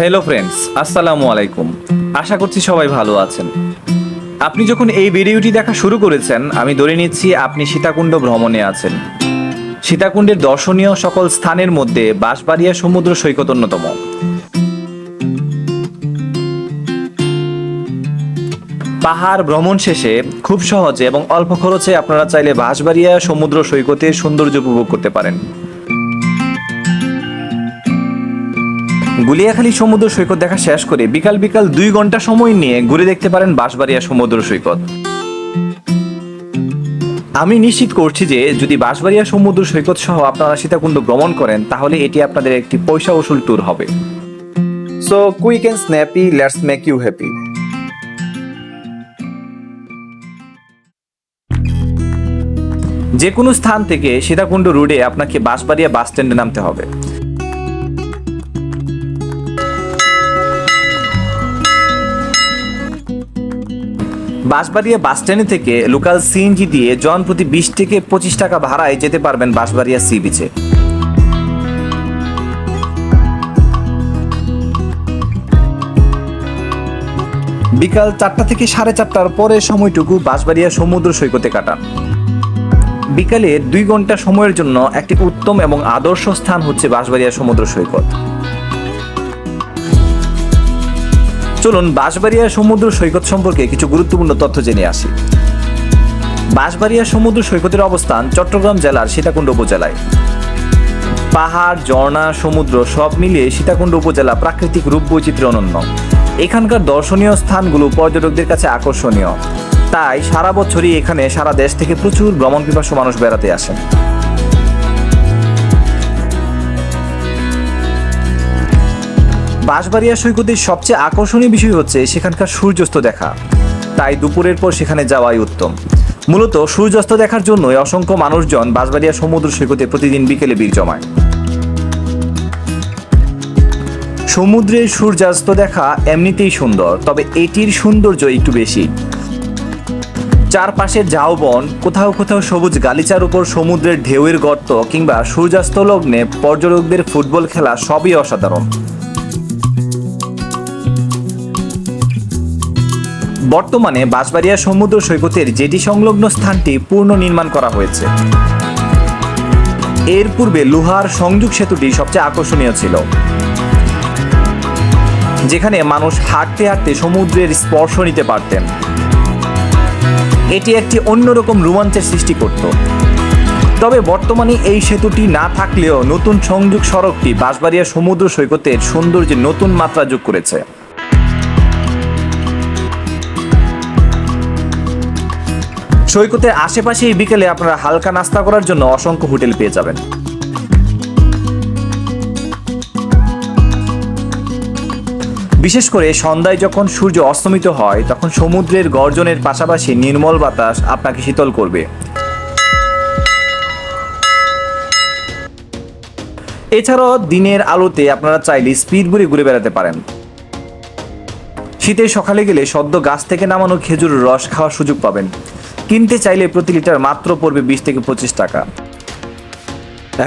Hello friends আসসালামু আলাইকুম। আশা করছি সবাই ভালো আছেন। আপনি যখন এই ভিডিওটি দেখা শুরু করেছেন, আমি ধরে নিচ্ছি আপনি সীতাকুণ্ড ভ্রমণে আছেন। সীতাকুণ্ডের দর্শনীয় সকল স্থানের মধ্যে বাঁশবাড়িয়া সমুদ্র সৈকত অন্যতম। পাহাড় ভ্রমণ শেষে খুব সহজে এবং অল্প খরচে আপনারা চাইলে বাঁশবাড়িয়া সমুদ্র সৈকতের সৌন্দর্য উপভোগ করতে পারেন। গুলিয়াখালী সমুদ্র সৈকত দেখা শেষ করে বিকাল বিকাল দুই ঘণ্টা সময় নিয়ে ঘুরে দেখতে পারেন বাঁশবাড়িয়া সমুদ্র সৈকত। আমি নিশ্চিত করছি যে যদি বাঁশবাড়িয়া সমুদ্র সৈকত সহ আপনারা সীতাকুণ্ড ভ্রমণ করেন, তাহলে এটি আপনাদের একটি পয়সা উসুল ট্যুর হবে। So quick and snappy let's make you happy যে কোনো স্থান থেকে সীতাকুণ্ড রোডে আপনাকে বাঁশবাড়িয়া বাস স্ট্যান্ডে নামতে হবে। বাঁশবাড়িয়া বাস স্ট্যান্ড থেকে লোকাল সিএনজি দিয়ে জন প্রতি বিশ থেকে পঁচিশ টাকা ভাড়ায় যেতে পারবেন বাঁশবাড়িয়া সি বিচে। বিকাল চারটা থেকে সাড়ে চারটার পরের সময়টুকু বাঁশবাড়িয়া সমুদ্র সৈকতে কাটান। বিকালে দুই ঘণ্টা সময়ের জন্য একটি উত্তম এবং আদর্শ স্থান হচ্ছে বাঁশবাড়িয়া সমুদ্র সৈকত। চলুন বাঁশবাড়িয়া সমুদ্র সৈকত সম্পর্কে কিছু গুরুত্বপূর্ণ তথ্য জেনে আসি। বাঁশবাড়িয়া সমুদ্র সৈকতের অবস্থান চট্টগ্রাম জেলার সীতাকুণ্ড উপজেলায়। পাহাড়, ঝর্ণা, সমুদ্র সব মিলিয়ে সীতাকুণ্ড উপজেলা প্রাকৃতিক রূপ বৈচিত্র্য অনন্য। এখানকার দর্শনীয় স্থানগুলো পর্যটকদের কাছে আকর্ষণীয়। তাই সারা বছরই এখানে সারা দেশ থেকে প্রচুর ভ্রমণ পিপাসু মানুষ বেড়াতে আসেন। বাঁশবাড়িয়া সৈকতের সবচেয়ে আকর্ষণীয় বিষয় হচ্ছে সেখানকার সূর্যাস্ত দেখা। তাই দুপুরের পর সেখানে যাওয়াই উত্তম। মূলত সূর্যাস্ত দেখার জন্যই অসংখ্য মানুষজন বাঁশবাড়িয়া সমুদ্র সৈকতে প্রতিদিন বিকেলে ভিড় জমায়। সমুদ্রের সূর্যাস্ত দেখা এমনিতেই সুন্দর, তবে এটির সৌন্দর্য একটু বেশি। চারপাশের ঝাউবন, কোথাও কোথাও সবুজ গালিচার উপর সমুদ্রের ঢেউয়ের গর্ত কিংবা সূর্যাস্ত লগ্নে পর্যটকদের ফুটবল খেলা সবই অসাধারণ। বর্তমানে বাঁশবাড়িয়া সমুদ্র সৈকতের জেটি সংলগ্ন স্থানটি পূর্ণ নির্মাণ করা হয়েছে। এর পূর্বে লোহার সংযোগ সেতুটি সবচেয়ে আকর্ষণীয় ছিল। যেখানে মানুষ হাঁটতে হাঁটতে সমুদ্রের স্পর্শ নিতে পারতেন। এটি একটি অন্যরকম রোমাঞ্চের সৃষ্টি করত। তবে বর্তমানে এই সেতুটি না থাকলেও নতুন সংযোগ সড়কটি বাঁশবাড়িয়া সমুদ্র সৈকতের সৌন্দর্যে নতুন মাত্রা যোগ করেছে। সৈকতের আশেপাশে এই বিকেলে আপনারা হালকা নাস্তা করার জন্য অসংখ্য হোটেল পেয়ে যাবেন। বিশেষ করে সন্ধ্যায় যখন সূর্য অস্তমিত হয়, তখন সমুদ্রের গর্জনের পাশাপাশি নির্মল বাতাস আপনাকে শীতল করবে। এছাড়াও দিনের আলোতে আপনারা চাইলে স্পিড বুড়ে ঘুরে বেড়াতে পারেন। শীতের সকালে গেলে সদ্য গাছ থেকে নামানো খেজুর রস খাওয়ার সুযোগ পাবেন। কিনতে চাইলে প্রতি লিটার মাত্র পড়বে বিশ থেকে পঁচিশ টাকা।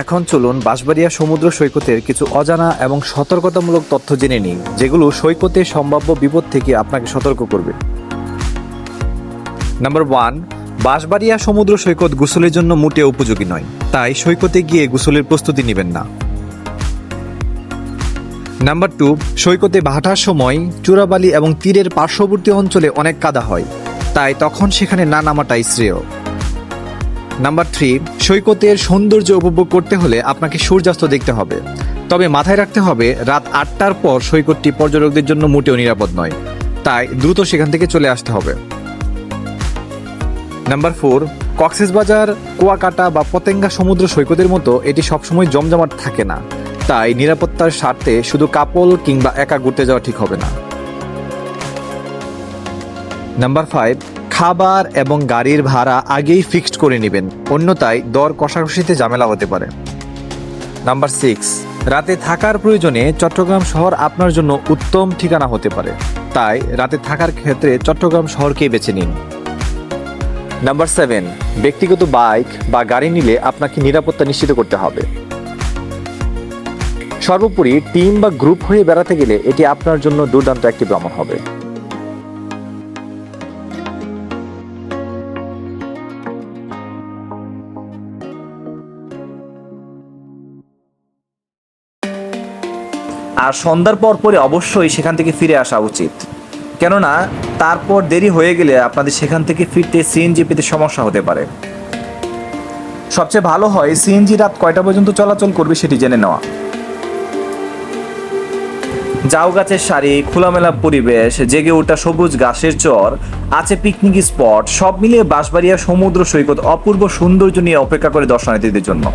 এখন চলুন বাঁশবাড়িয়া সমুদ্র সৈকতের কিছু অজানা এবং সতর্কতামূলক তথ্য জেনে নিন যেগুলো সৈকতে সম্ভাব্য বিপদ থেকে আপনাকে সতর্ক করবে। নাম্বার ওয়ান বাঁশবাড়িয়া সমুদ্র সৈকত গোসলের জন্য মোটে উপযোগী নয়, তাই সৈকতে গিয়ে গোসলের প্রস্তুতি নেবেন না। নাম্বার টু সৈকতে ভাটার সময় চূড়াবালি এবং তীরের পার্শ্ববর্তী অঞ্চলে অনেক কাদা হয়। তাই তখন সেখানে না নামাটাই শ্রেয়। নাম্বার থ্রি, সৈকতের সৌন্দর্য উপভোগ করতে হলে আপনাকে সূর্যাস্ত দেখতে হবে। তবে মাথায় রাখতে হবে, রাত আটটার পর সৈকতটি পর্যটকদের জন্য মোটেও নিরাপদ নয়। তাই দ্রুত সেখান থেকে চলে আসতে হবে। নাম্বার ফোর কক্সবাজার কুয়াকাটা বা পতেঙ্গা সমুদ্র সৈকতের মতো এটি সবসময় জমজমাট থাকে না। তাই নিরাপত্তার স্বার্থে শুধু কাপল কিংবা একা ঘুরতে যাওয়া ঠিক হবে না। নাম্বার ফাইভ খাবার এবং গাড়ির ভাড়া আগেই ফিক্সড করে নেবেন। অন্যতায় দর কষাকষিতে ঝামেলা হতে পারে। নাম্বার সিক্স রাতে থাকার প্রয়োজনে চট্টগ্রাম শহর আপনার জন্য উত্তম ঠিকানা হতে পারে। তাই রাতে থাকার ক্ষেত্রে চট্টগ্রাম শহরকেই বেছে নিন। নাম্বার সেভেন ব্যক্তিগত বাইক বা গাড়ি নিলে আপনাকে নিরাপত্তা নিশ্চিত করতে হবে। সর্বোপরি টিম বা গ্রুপ হয়ে বেড়াতে গেলে এটি আপনার জন্য দুর্দান্ত একটি ভ্রমণ হবে। আর সন্ধ্যার পর পরে অবশ্যই সেখান থেকে ফিরে আসা উচিত। কেননা, তারপর দেরি হয়ে গেলে আপনাদের সেখান থেকে ফিরতে সিএনজি পেতে সমস্যা হতে পারে। সবচেয়ে ভালো হয়, সিএনজি রাত কয়টা পর্যন্ত চলাচল করবে সেটি জেনে নেওয়া। জাউ গাছের সারি, খোলামেলা পরিবেশ, জেগে ওঠা সবুজ ঘাসের চর, আছে পিকনিক স্পট সব মিলিয়ে বাঁশবাড়িয়া সমুদ্র সৈকত অপূর্ব সৌন্দর্য নিয়ে অপেক্ষা করে দর্শনার্থীদের জন্য।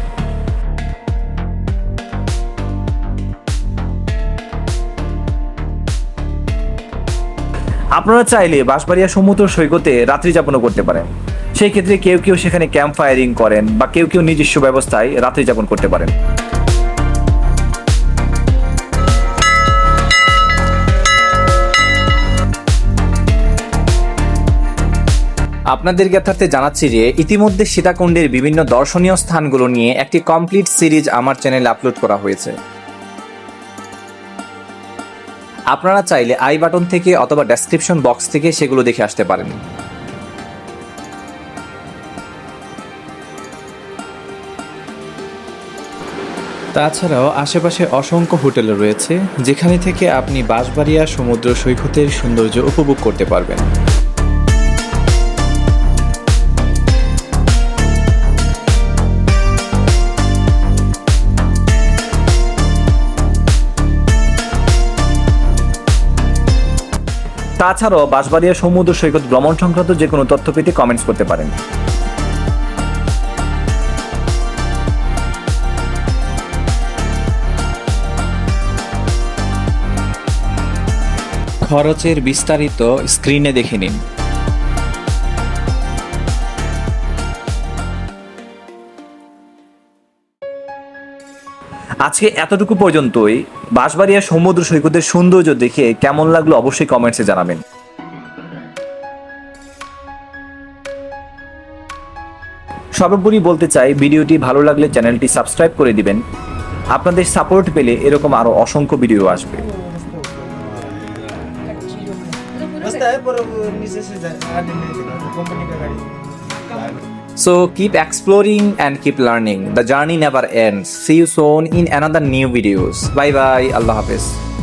আপনারা চাইলে বাঁশবাড়িয়া সমুদ্র সৈকতে রাত্রি যাপনও করতে পারেন। সেই ক্ষেত্রে কেউ কেউ সেখানে ক্যাম্প ফায়ারিং করেন বা কেউ কেউ নিজস্ব ব্যবস্থায় রাত্রি যাপন করতে পারেন। আপনাদের জ্ঞাতার্থে জানাচ্ছি যে ইতিমধ্যে সীতাকুণ্ডের বিভিন্ন দর্শনীয় স্থানগুলো নিয়ে একটি কমপ্লিট সিরিজ আমার চ্যানেলে আপলোড করা হয়েছে। আপনারা চাইলে আই বাটন থেকে অথবা ডেসক্রিপশন বক্স থেকে সেগুলো দেখে আসতে পারেন। তাছাড়াও আশেপাশে অসংখ্য হোটেল রয়েছে, যেখানে থেকে আপনি বাঁশবাড়িয়া সমুদ্র সৈকতের সৌন্দর্য উপভোগ করতে পারবেন। তাছাড়াও বাঁশবাড়িয়া সমুদ্র সৈকত ভ্রমণ সংক্রান্ত যে কোনো তথ্য পেতে কমেন্টস করতে পারেন। খরচের বিস্তারিত স্ক্রিনে দেখে নিন। আজকে এতটুকু পর্যন্তই বাঁশবাড়িয়া সমুদ্র সৈকতের সৌন্দর্য দেখে কেমন লাগলো অবশ্যই কমেন্টসে জানাবেন সর্বোপরি বলতে চাই ভিডিওটি ভালো লাগলে চ্যানেলটি সাবস্ক্রাইব করে দিবেন আপনাদের সাপোর্ট পেলে এরকম আরো অসংখ্য ভিডিও আসবে बसता है पर वो नीचे से जा- आने नहीं देगा वो कंपनी का गाड़ी So keep exploring and keep learning. The journey never ends. See you soon in another new videos. Bye bye. Allah Hafiz.